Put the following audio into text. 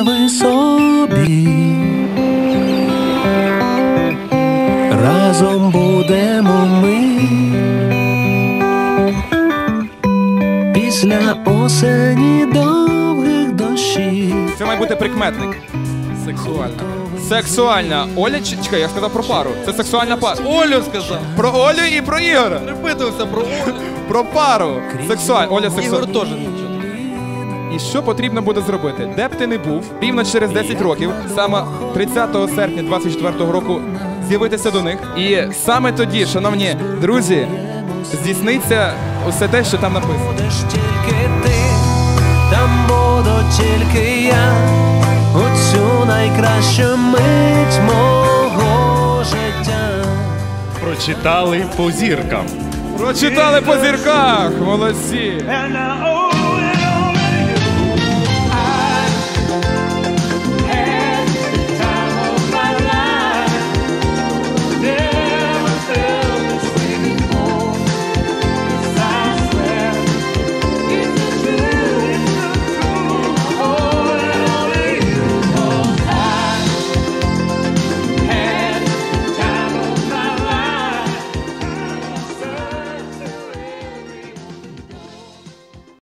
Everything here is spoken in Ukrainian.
уяви собі. Разом будемо ми. Після осені довгих дощів. Це має бути прикметник. Сексуально. Сексуальна. Оля, чи- чекай, я сказав про пару. Це сексуальна пара. Олю сказав. Про Олю і про Ігора. Припитувався про Олю. Про пару. Сексуальна. Оля Ігор теж. І що потрібно буде зробити? Де б ти не був, рівно через 10 років, саме 30 серпня 24 року, з'явитися до них. І саме тоді, шановні друзі, здійсниться усе те, що там написано. Будеш тільки ти, там буду тільки я, у цю найкращу мить мого життя. Прочитали по зіркам. Прочитали по зірках, молодці. Owe